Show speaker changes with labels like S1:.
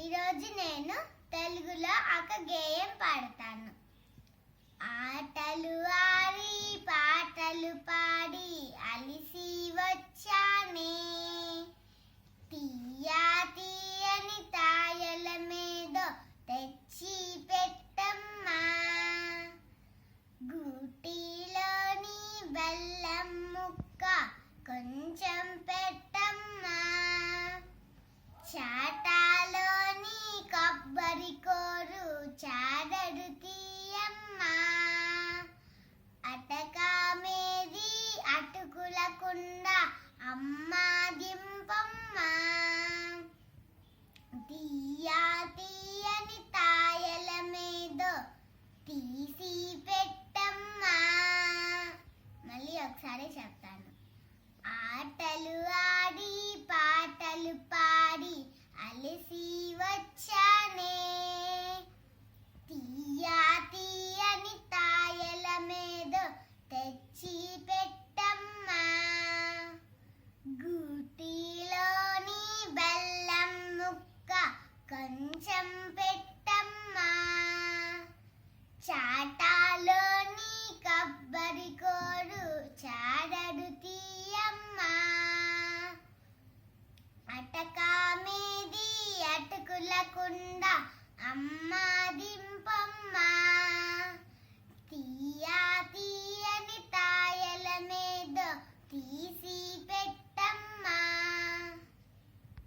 S1: ఈరోజు నేను తెలుగులో ఒక గేయం పాడతాను. ఆటలు ఆడి పాటలు పాడి అలిసి వచ్చానే. తీయా తీయని తాయల మీద తెచ్చి పెట్టమ్మా. గూటిలోని బెల్లం ముక్క కొంచెం పెట్ట Aditi. అటుకులకుండా అమ్మ